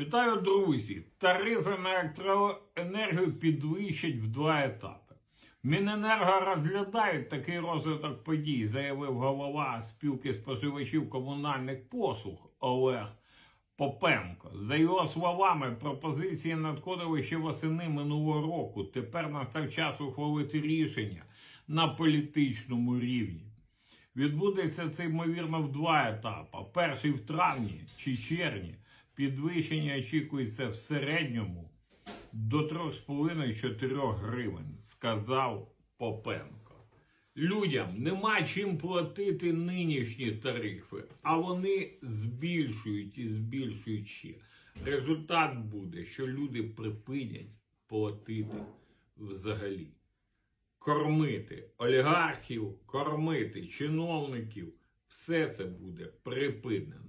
Вітаю, друзі! Тарифи на електроенергію підвищать в два етапи. Міненерго розглядають такий розвиток подій, заявив голова спілки споживачів комунальних послуг Олег Попенко. За його словами, пропозиції надходили ще восени минулого року. Тепер настав час ухвалити рішення на політичному рівні. Відбудеться це, ймовірно, в два етапи. Перший в травні чи червні. Підвищення очікується в середньому до 3,5-4 гривень, сказав Попенко. Людям нема чим платити нинішні тарифи, а вони збільшують і збільшують ще. Результат буде, що люди припинять платити взагалі кормити олігархів, кормити чиновників, все це буде припинено.